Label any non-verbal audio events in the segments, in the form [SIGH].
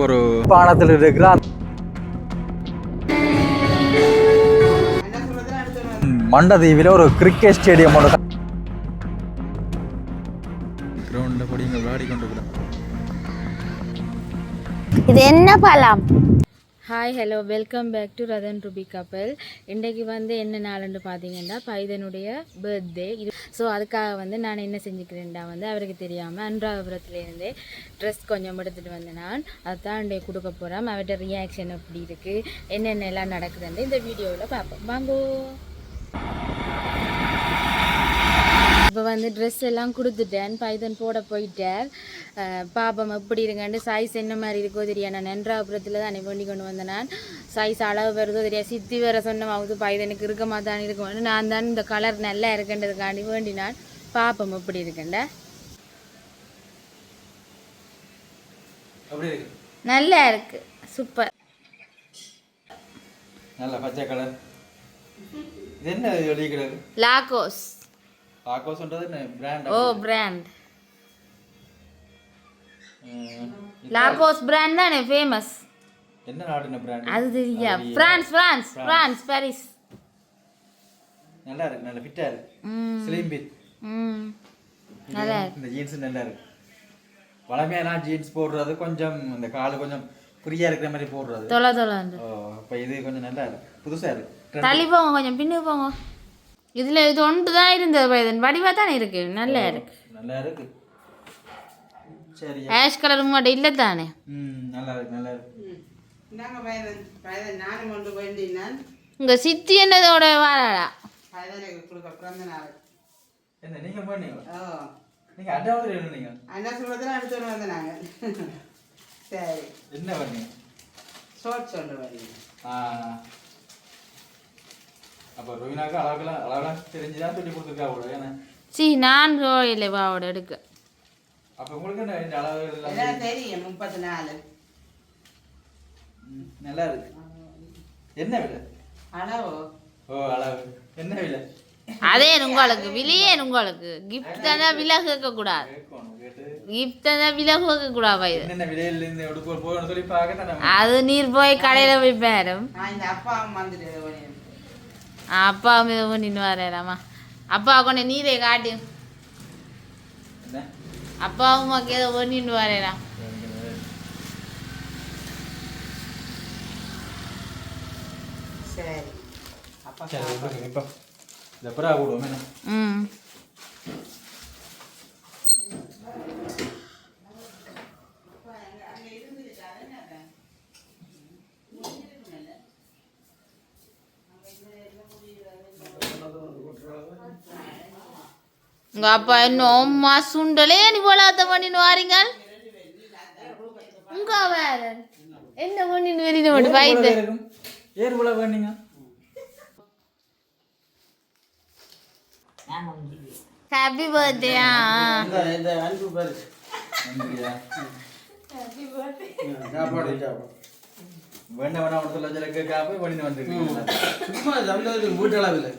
ஒரு பானத்தில் இருக்கிற அந்த மண்டதீவில் ஒரு கிரிக்கெட் ஸ்டேடியம் ஒன்று கிரவுண்டில் படிங்க விளையாடி கொண்டு இருக்கிறோம் இது என்ன பழம்? Hi hello welcome back to Rathan ருபி கப்பல் இன்றைக்கு வந்து என்ன நாளுன்னு பார்த்தீங்கன்னா பைதனுடைய பர்த்டே இது ஸோ அதுக்காக வந்து நான் என்ன செஞ்சுக்கிறேன்டா வந்து அவருக்கு தெரியாமல் அன்றாபுரத்துலேருந்தே ட்ரெஸ் கொஞ்சம் எடுத்துகிட்டு வந்தேன் நான் அதுதான் இன்றைக்கு கொடுக்க போகிறேன் அவர்கிட்ட ரியாக்ஷன் எப்படி இருக்குது என்னென்ன எல்லாம் நடக்குதுன்னு இந்த வீடியோவில் பார்ப்போம். வாங்கோ. இப்போ வந்து ட்ரெஸ் எல்லாம் கொடுத்துட்டேன். பைதன் போட போயிட்டார். அஹ் பாப்பம் எப்படி இருங்கன்னு சைஸ் என்ன மாதிரி இருக்கோ தெரியா நான் நன்றாபுரத்தில் தான் வேண்டி கொண்டு வந்தேன் நான். சைஸ் அளவு வருதோ தெரியா சித்தி வேற சொன்ன மாவுது பைதனுக்கு இருக்க மாட்டான் இருக்கும் நான் தான் இந்த கலர் நல்லா இருக்குன்றதுக்காண்டி வேண்டி நான் பாப்பம் எப்படி இருக்குண்ட? நல்லா இருக்கு. சூப்பர் நல்ல பச்சை கலர் என்ன லாகோஸ் என்ன பிராண்ட் ஓ பிராண்ட் லாகோஸ் பிராண்ட் தானே ஃபேமஸ் என்ன நாடுன பிராண்ட் அது தெரியா பிரான்ஸ் பிரான்ஸ் பிரான்ஸ் பாரிஸ் நல்லா இருக்கு நல்ல ஃபிட்டா இருக்கு ஸ்லிம் பிட் ம் நல்லா இந்த ஜீன்ஸ் நல்லா இருக்கு வளமையா நான் ஜீன்ஸ் போடுறது கொஞ்சம் இந்த கால் கொஞ்சம் ஃப்ரீயா இருக்கிற மாதிரி போடுறது தொலை ஓ அப்ப இது கொஞ்சம் நல்லா இருக்கு புதுசா இருக்கு. தள்ளி போங்க கொஞ்சம் பின்னுக்கு போங்க இதில் இது ஒன்று தான் இருந்தது பைதன் வடிவாக தானே இருக்கு? நல்லா இருக்கு. நல்லா இருக்கு. சரி ஆஷ் கலர் மட்டும் இல்லை தானே ம் நல்லா இருக்கு நல்லா இருக்கு. நாங்கள் வயதன் வயதன் நானும் கொண்டு வேண்டினான் உங்க சித்தி என்னதோட வாராடா வயதனுக்கு கொடுக்க பிறந்த நாள். என்ன நீங்க பண்ணீங்க ஓ. நீங்க அட்டாவது நீங்க? என்ன சொல்றதுல எடுத்துட்டு வந்து நாங்கள் சரி. என்ன பண்ணீங்க? ஷோர்ட் சொல்ல வேண்டிய ஆ. அப்ப ரோஹினாக்கு அழகெல்லாம் அழகெல்லாம் தெரிஞ்சுதான் சொல்லி கொடுத்துருக்கா அவ்வளோ ஏன்னா சி நான் இல்லை வாவோட எடுக்க அப்ப உங்களுக்கு என்ன இந்த அளவு எல்லாம் தெரியும் முப்பத்தி நாலு ம், நல்லா இருக்கு என்ன விலை அளவு ஓ அளவு என்ன விலை அதே உங்களுக்கு விலையே உங்களுக்கு கிஃப்ட் தானே விலை கேட்கணும் கேட்டு கிஃப்ட் தானே விலை பார்க்க தானே அது நீர் போய் கடையில் போய் பேரும் நான் இந்த அப்பாவும் வந்துட்டு வேணும் அப்பா மீது பண்ணிட்டு வரேலாமா அப்பா கொண்டு நீரை காட்டி என்ன? அப்பாவும் மக்கள் ஏதோ பண்ணிட்டு வரேனா சரி அப்பா சரி விடுங்க, இப்ப இந்த புறா போடுவோம் என்ன ம் உங்க அப்பா என்ன அம்மா சுண்டலே நீ போலாத்த பண்ணின்னு வாரீங்க? உங்க வேற. என்ன பண்ணின்னு வெளியில மட்டும் பயந்து இருக்கும் ஏர் போல வேணுங்க. ஹாப்பி பர்த்டே இந்த அன்பு பாரு. நன்றியா சாப்பாடு சாப்பாடு. வேண்டாம் வேண்டாம் ஒரு சொல்ல ஜலக்கு காப்பி பண்ணிட்டு வந்துருக்கீங்க. சும்மா சந்தோஷம் வீட்டளவில்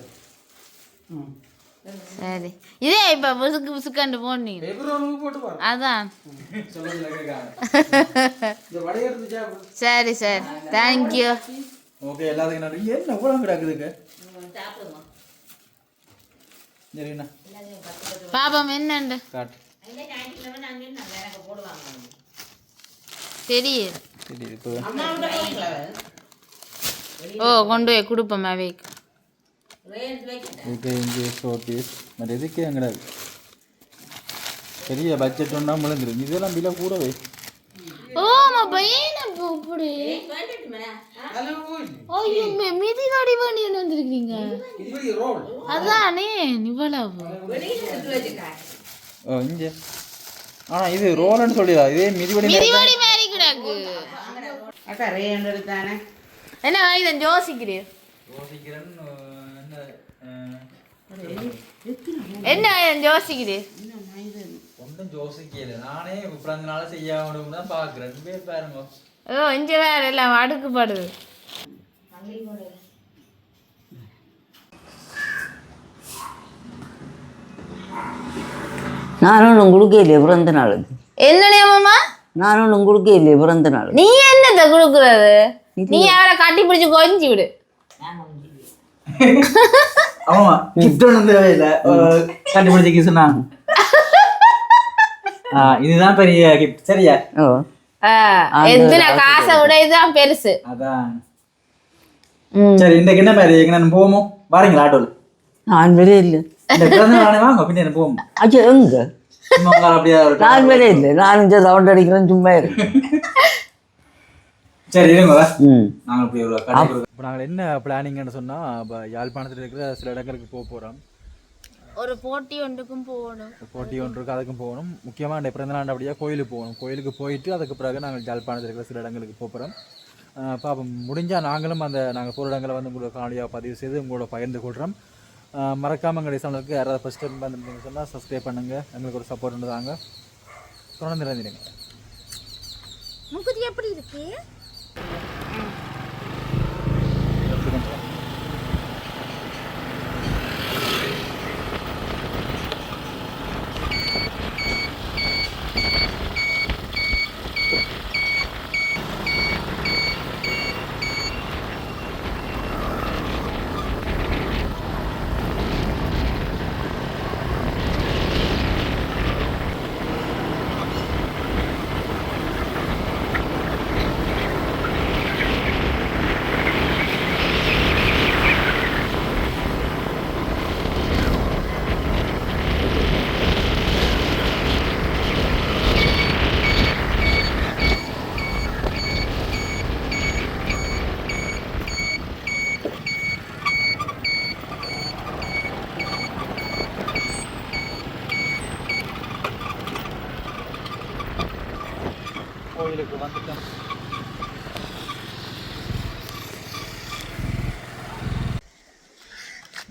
சரி. இதே இப்ப புசுக்கு புசுக்காண்டு போனீங்க அதான். சரி சரி. தேங்க்யூ ஓகே எல்லாத்துக்கும் நன்றி. என்ன இவ்வளோ கிடக்குதுக்கு சரிண்ணா பாப்பம் என்னண்டு? காட்டு. தெரியுது. ஓ கொண்டு போய் கொடுப்போம் அவைக்கு. இதுக்கு இங்கே மற்ற இதுக்கே எங்கடாது பெரிய பட்ஜெட் ஒன்றா முழுந்துரும் இதெல்லாம் பில கூடவே. ஓமா பையன் இப்படி அதெல்லாம் போய் ஐயோ மி- மிதி காடி பண்ணி வந்திருக்கீங்க. அதானே இவ்வளவு. ஓ இங்கே. இது ரோலன்னு சொல்லிடா. இதே மிதிவடி மிதிவடி மாதிரி கிடக்கு. அக்கா ரேண்ட் எடுத்தானே? என்ன இதன் யோசிக்கிறீர்? யோசிக்கிறேன் என்ன யோசிக்கிறீர் ஒன்றும் யோசிக்கல. நானே பிறந்த நாள் செய்ய முடியும் தான் பார்க்குறேன் பேர் பாருங்க. ஓ இங்க வேற எல்லாம் அடுக்குப்படுது. நான் ஒன்றும் கொடுக்கலையே பிறந்த நாளுக்கு என்ன நியமமா நான் ஒன்றும் கொடுக்க இல்லையே பிறந்த நாள் நீ என்னத்த குடுக்குறது? நீ அவரை கட்டி பிடிச்சு கொஞ்சி விடு ஆமா கிஃப்ட் ஒன்றும் தேவையில்லை. கண்டுபிடிச்சிக்க சொன்னாங்க. [LAUGHS] ஆ, இதுதான் பெரிய கிஃப்ட் சரியா? எத்தனை காசை விட இதுதான் பெருசு. அதான். சரி இன்றைக்கு என்ன மாதிரி? எங்க நான் போவோமோ? வாரீங்களா ஆட்டோல? நான் வரே இல்லை. இந்த பிறந்த நாளே வாங்க பின்ன என்ன போவோம்? அச்சா எங்க? சும்மா உங்களை அப்படியே ஒரு நான் வரே இல்லை. நான் இந்த சவுண்ட் அடிக்கிறேன் சும்மா இருக்கு [LAUGHS] சரி இப்போ நாங்கள் என்ன பிளானிங்னு சொன்னால் இப்போ யாழ்ப்பாணத்தில் இருக்கிற சில இடங்களுக்கு போக போகிறோம் ஒரு போட்டி ஒன்றுக்கும் போகணும். போட்டி ஒன்று இருக்குது அதுக்கும் போகணும். முக்கியமாக அந்த பிறந்த நாண்டபடியாக கோயிலுக்கு போகணும். கோயிலுக்கு போயிட்டு அதுக்கு பிறகு நாங்கள் யாழ்ப்பாணத்தில் இருக்கிற சில இடங்களுக்கு போகிறோம் பார்ப்போம் முடிஞ்சால் நாங்களும் அந்த நாங்கள் போகிற இடங்களை வந்து உங்களோட காணொலியாக பதிவு செய்து உங்களோட பகிர்ந்து கொள்கிறோம் மறக்காமல் எங்களுடைய சேனலுக்கு யாராவது ஃபஸ்ட் டைம் வந்துருந்தீங்க சொன்னால் சப்ஸ்கிரைப் பண்ணுங்கள் எங்களுக்கு ஒரு சப்போர்ட் தாங்க. தொடர்ந்து இருந்துடுங்க முக்குதி எப்படி இருக்கு? கோயிலுக்கு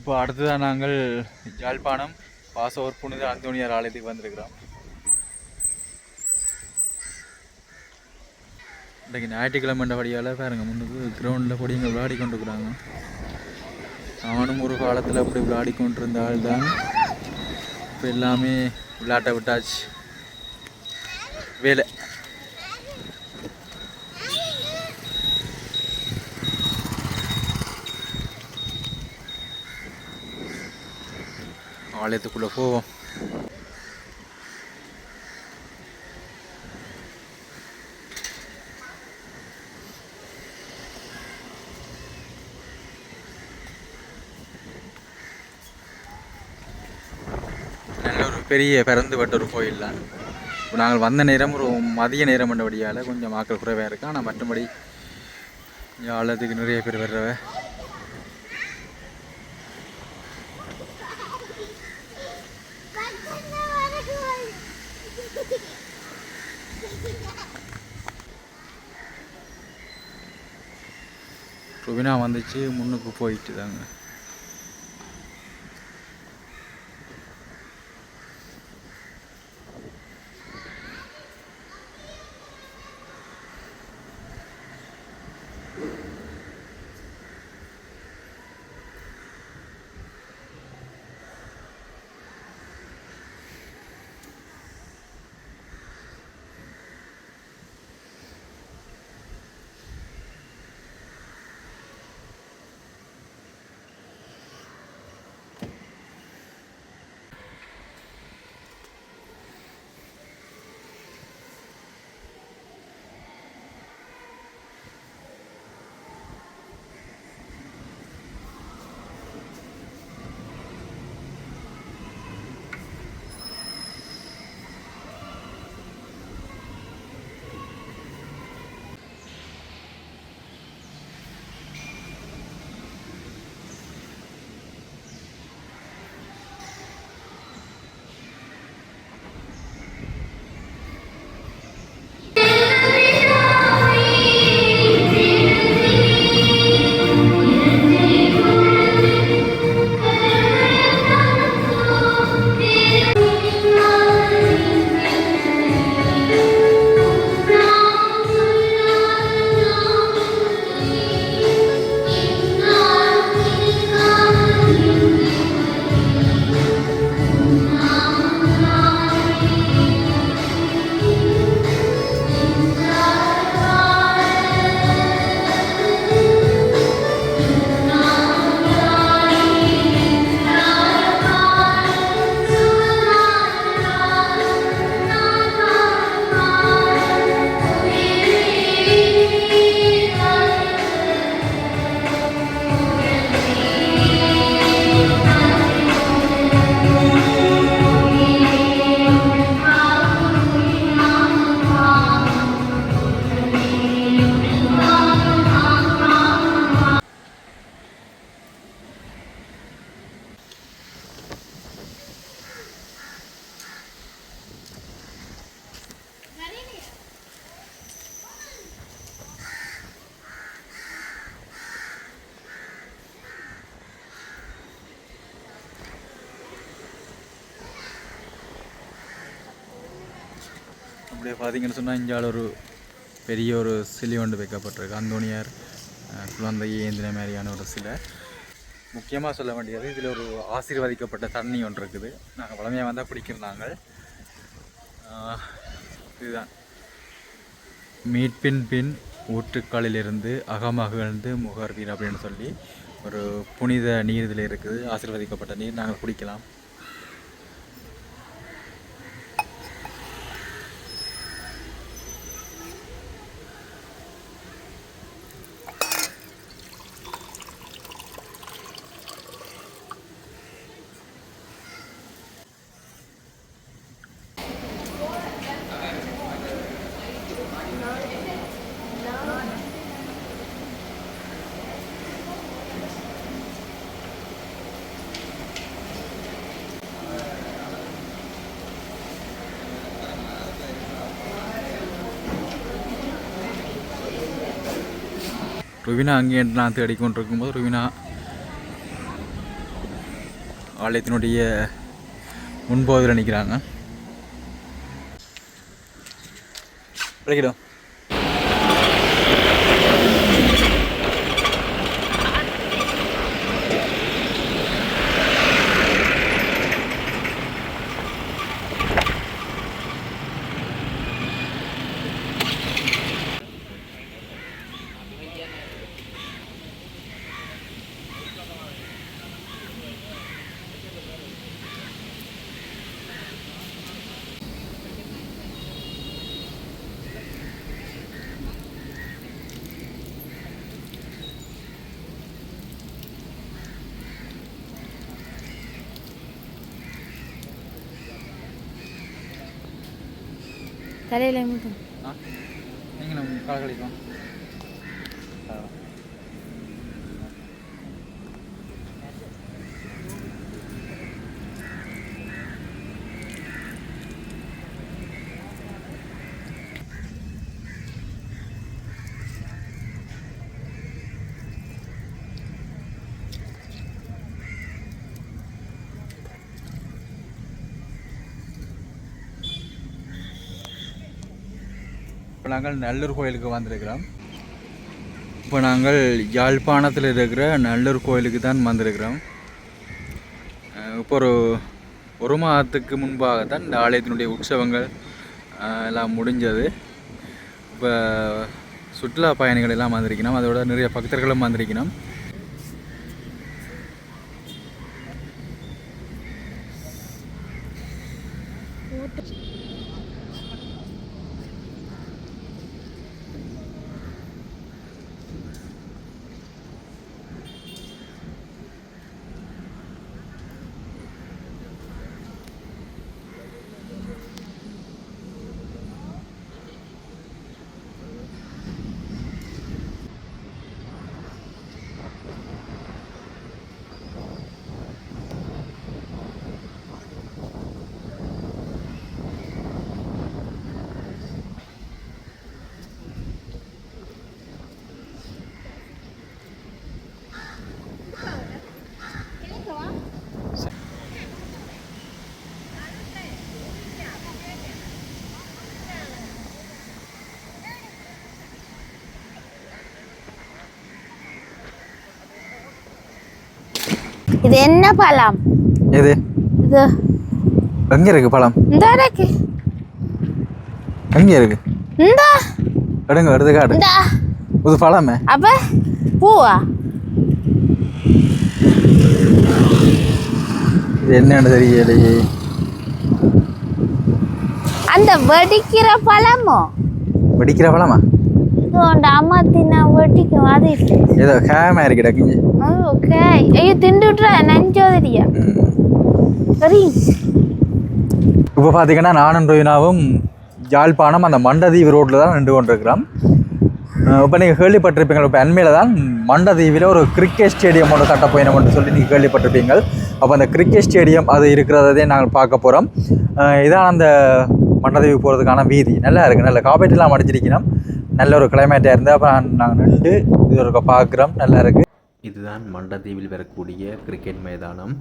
இப்போ அடுத்ததாக நாங்கள் யாழ்ப்பாணம் பாசவர் புனித அந்தோனியார் ஆலயத்துக்கு வந்திருக்கிறோம். இன்றைக்கு ஞாயிற்றுக்கிழமை வழியால் பாருங்க முன்னுக்கு கிரவுண்டில் பொடிங்க விளையாடி கொண்டு இருக்கிறாங்க நானும் ஒரு காலத்தில் அப்படி விளையாடி கொண்டிருந்த ஆள் தான் இப்போ எல்லாமே விளையாட்டை விட்டாச்சு. வேலை. ஆலயத்துக்குள்ளே போவோம். பெரிய ஒரு பெரிய ஒரு கோயில் தான் இப்போ நாங்கள் வந்த நேரம் ஒரு மதிய நேரம் பண்ணபடியால் கொஞ்சம் ஆக்கள் குறைவாக இருக்கும் ஆனால் மற்றபடி இங்க ஆலயத்துக்கு நிறைய பேர் வர்றவ ருபினா வந்துச்சு முன்னுக்கு போயிட்டு தாங்க அப்படியே பார்த்தீங்கன்னு சொன்னால் இங்கே ஒரு பெரிய ஒரு சிலை ஒன்று வைக்கப்பட்டிருக்கு. அந்தோனியார் குழந்தை குழந்தையை ஏந்தின மாதிரியான ஒரு சிலை. முக்கியமாக சொல்ல வேண்டியது இதில் ஒரு ஆசீர்வதிக்கப்பட்ட தண்ணி ஒன்று இருக்குது. நாங்கள் வளமையாக வந்தால் குடிக்கிறோம் இதுதான். மீட்பின் பின் ஊற்றுக்காலிலிருந்து அகமகிழ்ந்து முகர்வீர் அப்படின்னு சொல்லி ஒரு புனித நீர் இதில் இருக்குது. ஆசீர்வதிக்கப்பட்ட நீர். நாங்கள் குடிக்கலாம். ருவினா அங்கே நான் தேடிக்கொண்டிருக்கும்போது ருவினா ஆலயத்தினுடைய முன்பகுதியில் நிற்கிறாங்க. கிடைக்கிடும் தலையில் மட்டும் ஆ நீங்களும் கலகளிக்கலாம் இப்போ நாங்கள் நல்லூர் கோயிலுக்கு வந்திருக்கிறோம். இப்போ நாங்கள் யாழ்ப்பாணத்தில் இருக்கிற நல்லூர் கோயிலுக்கு தான் வந்திருக்கிறோம். இப்போ ஒரு ஒரு மாதத்துக்கு முன்பாக தான் இந்த ஆலயத்தினுடைய உற்சவங்கள் எல்லாம் முடிஞ்சது. இப்போ சுற்றுலா பயணிகள் எல்லாம் வந்திருக்கணும் அதோட நிறைய பக்தர்களும் வந்திருக்கணும் இது என்ன பழம்? எது இது. எங்கே இருக்குது பழம்? இந்த இருக்கு. எங்கே இருக்குது இந்த. எடுங்க எடுத்து காடு இந்த. புது பழமே? அப்ப பூவா? இது என்னன்னு தெரியலையே. அந்த வெடிக்கிற பழமோ? வெடிக்கிற பழமா? ஏதோ ஹேமாக இருக்கடா கிஞ்சி ஓகே ஐயோ திண்டு விட்டுற நஞ்சோதரியா சரி இப்போ பார்த்தீங்கன்னா நானும் ரோயினாவும் யாழ்ப்பாணம் அந்த மண்டதீவு ரோட்டில் தான் நின்று கொண்டிருக்கிறோம் இப்போ நீங்கள் கேள்விப்பட்டிருப்பீங்க இப்போ அண்மையில் தான் மண்டதீவில் ஒரு கிரிக்கெட் ஸ்டேடியம் ஒன்று கட்ட போயினோம்னு சொல்லி நீங்கள் கேள்விப்பட்டிருப்பீங்க அப்போ அந்த கிரிக்கெட் ஸ்டேடியம் அது இருக்கிறதே நாங்கள் பார்க்க போகிறோம் இதான் அந்த மண்டதீவு போகிறதுக்கான வீதி நல்லா இருக்குது நல்ல காப்பீட்டுலாம் அடிச்சிருக்கணும் நல்ல ஒரு கிளைமேட்டாக இருந்து அப்புறம் நாங்கள் நின்று இது ஒரு பார்க்குறோம் நல்லா இருக்குது இதுதான் மண்டதீவில் வரக்கூடிய கிரிக்கெட் மைதானம்.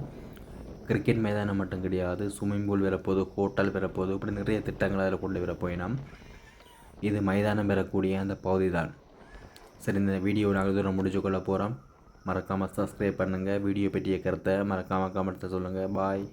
கிரிக்கெட் மைதானம் மட்டும் கிடையாது ஸ்விம்மிங் பூல் வரப்போது ஹோட்டல் வரப்போது இப்படி நிறைய திட்டங்கள் அதில் கொண்டு வரப்போயினோம். இது மைதானம் பெறக்கூடிய அந்த பகுதி தான் சரி இந்த வீடியோ நாங்கள் தூரம் முடிச்சு கொள்ள போகிறோம் மறக்காமல் சப்ஸ்கிரைப் பண்ணுங்கள் வீடியோ பற்றிய கருத்தை மறக்காமல் கமெண்ட்ஸை சொல்லுங்கள் பாய்